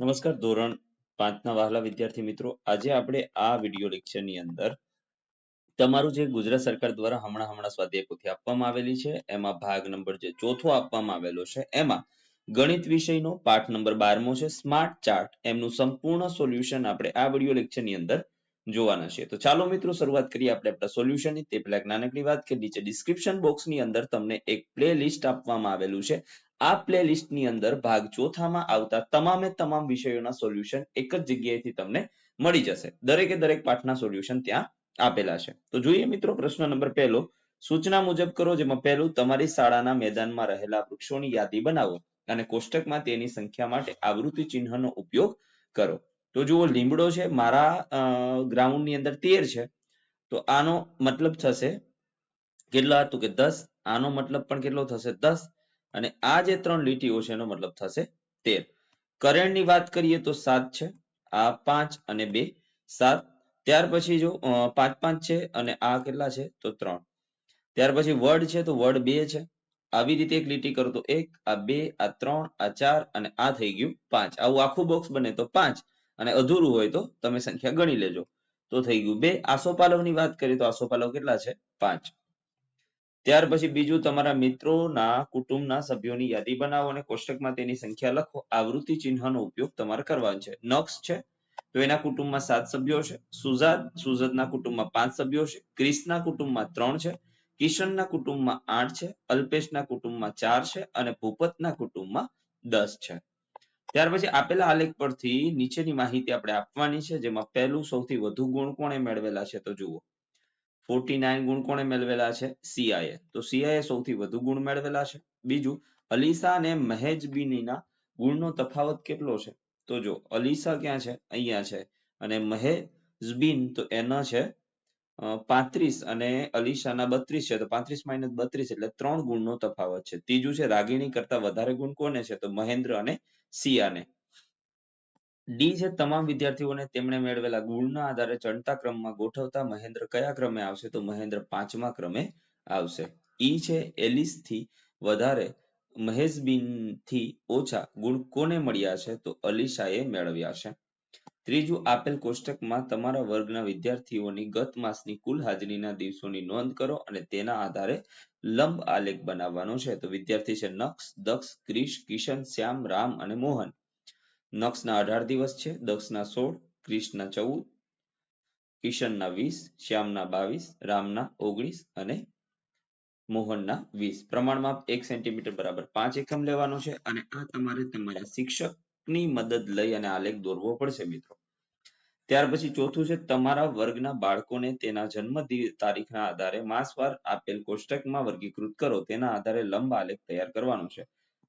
નમસ્કાર, ધોરણ પાંચના વહાલા વિદ્યાર્થી મિત્રો. આજે આપણે આ વીડિયો લેક્ચરની અંદર તમારું જે ગુજરાત સરકાર દ્વારા હમણાં હમણાં સ્વાધ્યાય પોથી આપવામાં આવેલી છે, એમાં ભાગ નંબર જે ચોથો આપવામાં આવેલો છે, એમાં ગણિત વિષયનો પાઠ નંબર બારમો છે, સ્માર્ટ ચાર્ટ. એમનું સંપૂર્ણ સોલ્યુશન આપણે આ વીડિયો લેક્ચરની અંદર જોવાના છે. તો ચાલો મિત્રો, શરૂઆત કરીએ આપણે આપણા સોલ્યુશનની તે પહેલા નાનકડી વાત કે નીચે ડિસ્ક્રિપ્શન બોક્સની અંદર તમને એક પ્લે લિસ્ટ આપવામાં આવેલું છે. આ પ્લે લિસ્ટની અંદર ભાગ ચોથામાં આવતા તમામે તમામ વિષયોના સોલ્યુશન એક જ જગ્યાએથી તમને મળી જશે. દરેકે દરેક પાઠના સોલ્યુશન ત્યાં આપેલા છે. તો જોઈએ મિત્રો પ્રશ્ન નંબર પહેલો. સૂચના મુજબ કરો જેમાં પહેલું, તમારી શાળાના મેદાનમાં રહેલા વૃક્ષોની યાદી બનાવો અને કોષ્ટકમાં તેની સંખ્યા માટે આવૃત્તિ ચિહ્નનો ઉપયોગ કરો. તો જુઓ, લીમડો છે, મારા ગ્રાઉન્ડની અંદર તેર છે. તો આનો મતલબ થશે કેટલા? હતું કે દસ. આનો મતલબ પણ કેટલો થશે? દસ. અને આ જે ત્રણ લીટીઓ છે એનો મતલબ થશે તેર. કરણની વાત કરીએ તો સાત છે, આ પાંચ અને બે સાત. ત્યાર પછી જો પાંચ પાંચ છે અને આ કેટલા છે તો ત્રણ. ત્યાર પછી વર્ડ છે તો વર્ડ બે છે. આવી રીતે એક લીટી કરો તો એક, આ બે, આ ત્રણ, આ ચાર અને આ થઈ ગયું પાંચ. આવું આખું બોક્સ બને તો પાંચ અને અધૂરું હોય તો તમે સંખ્યા ગણી લેજો. તો થઈ ગયું બે. આસોપાલવની વાત કરીએ તો આસોપાલવ કેટલા છે? પાંચ. ત્યાર પછી બીજું તમારા મિત્રોના કુટુંબના સભ્યોની યાદી બનાવો અને કોષ્ટકમાં તેની સંખ્યા લખો. આવૃત્તિ ચિહ્નનો ઉપયોગ તમારે કરવાનો છે. નક્સ છે, તો એના કુટુંબમાં સાત સભ્યો છે. સુઝાદ સુઝદના કુટુંબમાં પાંચ સભ્યો છે. ક્રિસના કુટુંબમાં ત્રણ છે. કિશનના કુટુંબમાં આઠ છે. અલ્પેશના કુટુંબમાં ચાર છે અને ભૂપતના કુટુંબમાં દસ છે. ત્યાર પછી આપેલા આલેખ પરથી નીચેની માહિતી આપણે આપવાની છે, જેમાં પહેલું સૌથી વધુ ગુણ કોણે મેળવેલા છે તો જુઓ. ફોર્ટી નાઇન ગુણ કોણે મેળવેલા છે? સીઆઈએ તો સીઆઈએ સૌથી વધુ ગુણ મેળવેલા છે. બીજું, અલીસા અને મહેજબીનીના ગુણનો તફાવત કેટલો છે? તો જો, અલીસા ક્યાં છે? અહીંયા છે. અને મહેજબીન તો એના છે પાંત્રીસ અને અલીશાના બત્રીસ છે. તો પાંત્રીસ માઇનસ બત્રીસ એટલે ત્રણ ગુણનો તફાવત છે. ત્રીજું છે, રાગીણી કરતા વધારે ગુણ કોને છે? તો મહેન્દ્ર અને સિયાને. ડી છે તમામ વિદ્યાર્થીઓને તેમણે મેળવેલા ગુણના આધારે ચડતા ક્રમમાં ગોઠવતા મહેન્દ્ર કયા ક્રમે આવશે? તો મહેન્દ્ર પાંચમા ક્રમે આવશે. ઈ છે એલિસથી વધારે મહેશબીનથી ઓછા ગુણ કોને મળ્યા છે? તો અલીશાએ મેળવ્યા છે. ત્રીજું, આપેલ કોષ્ટકમાં તમારા વર્ગના વિદ્યાર્થીઓની ગત માસની કુલ હાજરીના દિવસોની નોંધ કરો અને તેના આધારે લંબ આલેખ બનાવવાનો છે. તો વિદ્યાર્થી છે નક્ષ, દક્ષ, ક્રિશ, કિશન, શ્યામ, રામ અને મોહન. નક્ષના અઢાર દિવસ છે, દક્ષના સોળ ક્રિશના ચૌદ, કિશનના વીસ, શ્યામના બાવીસ, રામના ઓગણીસ અને મોહનના વીસ. પ્રમાણમાં એક સેન્ટીમીટર બરાબર પાંચ એકમ લેવાનો છે અને આ તમારે તમારા શિક્ષકની મદદ લઈ અને આલેખ દોરવો પડશે, મિત્રો. ત્યાર પછી ચોથું છે, તમારા વર્ગના બાળકોને તેના જન્મ તારીખના આધારે માસવાર આપેલ કોષ્ટકમાં વર્ગીકૃત કરો. તેના આધારે લંબ આલેખ તૈયાર કરવાનો છે.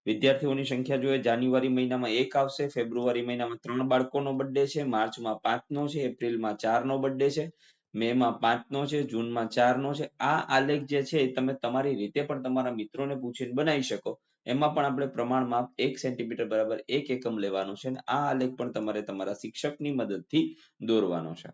વિદ્યાર્થીઓની સંખ્યા જોઈએ. જાન્યુઆરી મહિનામાં એક આવશે, ફેબ્રુઆરી મહિનામાં ત્રણ બાળકોનો બર્થડે છે, માર્ચમાં પાંચનો છે, એપ્રિલમાં ચારનો બર્થડે છે મે માં પાંચનો છે, જૂનમાં ચારનો છે. આ આલેખ જે છે તમે તમારી રીતે પણ તમારા મિત્રોને પૂછીને બનાવી શકો. એમાં પણ આપણે પ્રમાણ માપ એક સેન્ટીમીટર બરાબર એક એકમ લેવાનું છે અને આ આલેખ પણ તમારે તમારા શિક્ષકની મદદથી દોરવાનો છે.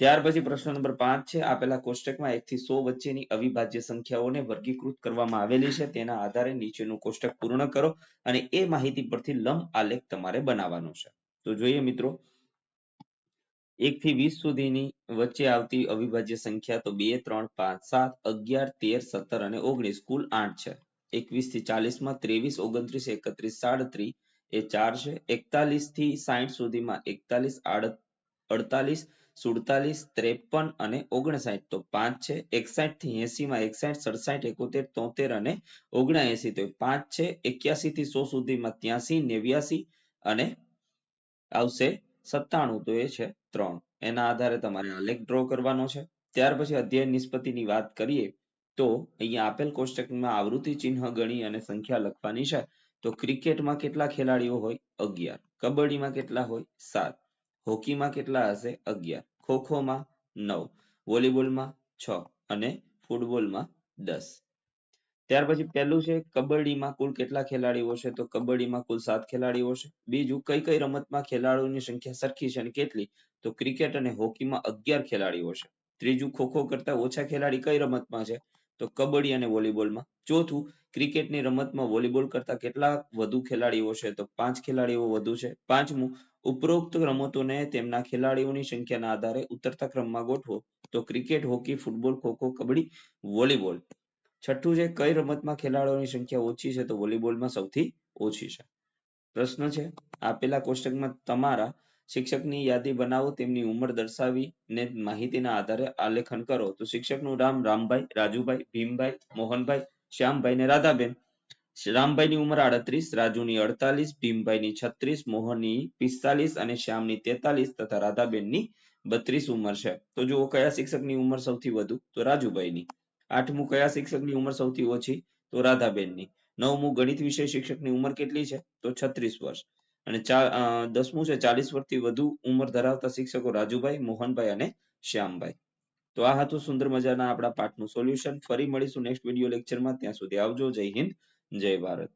ત્યાર પછી પ્રશ્ન નંબર પાંચ છે, આપેલા કોષ્ટકમાં એક થી સો વચ્ચેની અવિભાજ્ય સંખ્યાઓને વર્ગીકૃત કરવામાં આવેલી છે, તેના આધારે નીચેનું કોષ્ટક પૂર્ણ કરો અને એ માહિતી પરથી લંબ આલેખ તમારે બનાવવાનો છે. તો જોઈએ મિત્રો, એક થી વીસ સુધીની વચ્ચે આવતી અવિભાજ્ય સંખ્યા તો બે, ત્રણ, પાંચ, સાત, અગિયાર, તેર, સત્તર અને ઓગણીસ, કુલ આઠ છે. એકવીસથી ચાલીસમાં ત્રેવીસ, ઓગણત્રીસ, એકત્રીસ, સાડત્રીસ, એ ચાર છે. એકતાલીસથી સાહીઠ સુધીમાં એકતાલીસ અડતાલીસ સુડતાલીસ, ત્રેપન અને ઓગણસાઠ. તો પાંચ છે, એકસાઠથી એસી માં એકસાઠ, સડસાઠ, એકોતેર, તોતેર અને ઓગણએસી. તો પાંચ છે, એક્યાસી થી સો સુધીમાં ત્યાસી, નેવ્યાસી અને આવશે સત્તાણું. તો એ છે ત્રણ. એના આધારે તમારે આલેખ ડ્રો કરવાનો છે. ત્યાર પછી અધ્યયન નિષ્પત્તિની વાત કરીએ, તો અહીંયા આપેલ કોષ્ટકમાં આવૃત્તિ ચિહ્ન ગણી અને સંખ્યા લખવાની છે. તો ક્રિકેટમાં કેટલા ખેલાડીઓ હોય? અગિયાર. કબડ્ડીમાં કેટલા હોય? સાત. હોકીમાં કેટલા હશે? અગિયાર. ખોખોમાં નવ, વોલીબોલમાં છ અને ફૂટબોલમાં દસ. ત્યાર પછી પહેલું છે કબડ્ડીમાં કુલ કેટલા ખેલાડીઓ છે? તો કબડ્ડીમાં કુલ સાત ખેલાડીઓ છે. બીજું કઈ કઈ રમતમાં ખેલાડીઓની સંખ્યા સરખી છે અને કેટલી? તો ક્રિકેટ અને હોકીમાં અગિયાર ખેલાડીઓ છે. ત્રીજું ખોખો કરતા ઓછા ખેલાડી કઈ રમતમાં છે? તો કબડ્ડી અને વોલીબોલમાં. ચોથું, ક્રિકેટની રમતમાં વોલીબોલ કરતા કેટલા વધુ ખેલાડીઓ છે? તો પાંચ ખેલાડીઓ વધુ છે. પાંચમું, ઉપરોક્ત રમતોને તેમના ખેલાડીઓની સંખ્યાના આધારે ઉતરતા ક્રમમાં ગોઠવો. તો cricket, hockey, football kho kho kabaddi, volleyball. છઠ્ઠું છે, કઈ રમતમાં ખેલાડીઓની સંખ્યા ઓછી છે? તો વોલીબોલમાં સૌથી ઓછી છે. પ્રશ્ન છે, આપેલા કોષ્ટકમાં તમારા શિક્ષકની યાદી બનાવો, તેમની ઉંમર દર્શાવીને માહિતીના આધારે આલેખન કરો. તો શિક્ષકનું નામ રામભાઈ, રાજુભાઈ, ભીમભાઈ, મોહનભાઈ, શ્યામભાઈ ને રાધાબેન. રામભાઈની ઉંમર આડત્રીસ, રાજુની અડતાલીસ, ભીમભાઈની છત્રીસ, મોહનની પિસ્તાલીસ અને શ્યામની તેતાલીસ તથા રાધાબેનની બત્રીસ ઉંમર છે. તો જુઓ કયા શિક્ષકની ઉંમર સૌથી વધુ? તો રાજુભાઈની. આઠમું કયા શિક્ષકની ઉંમર સૌથી ઓછી? તો રાધાબેનની. નવમું ગણિત વિષય શિક્ષકની ઉંમર કેટલી છે? તો છત્રીસ વર્ષ. અને દસમું છે, ચાલીસ વર્ષથી વધુ ઉંમર ધરાવતા શિક્ષકો રાજુભાઈ, મોહનભાઈ અને શ્યામભાઈ. તો આ હતું સુંદર મજાના આપણા પાઠનું સોલ્યુશન. ફરી મળીશું નેક્સ્ટ વીડિયો લેક્ચરમાં. ત્યાં સુધી આવજો. જય હિન્દ, જય ભારત.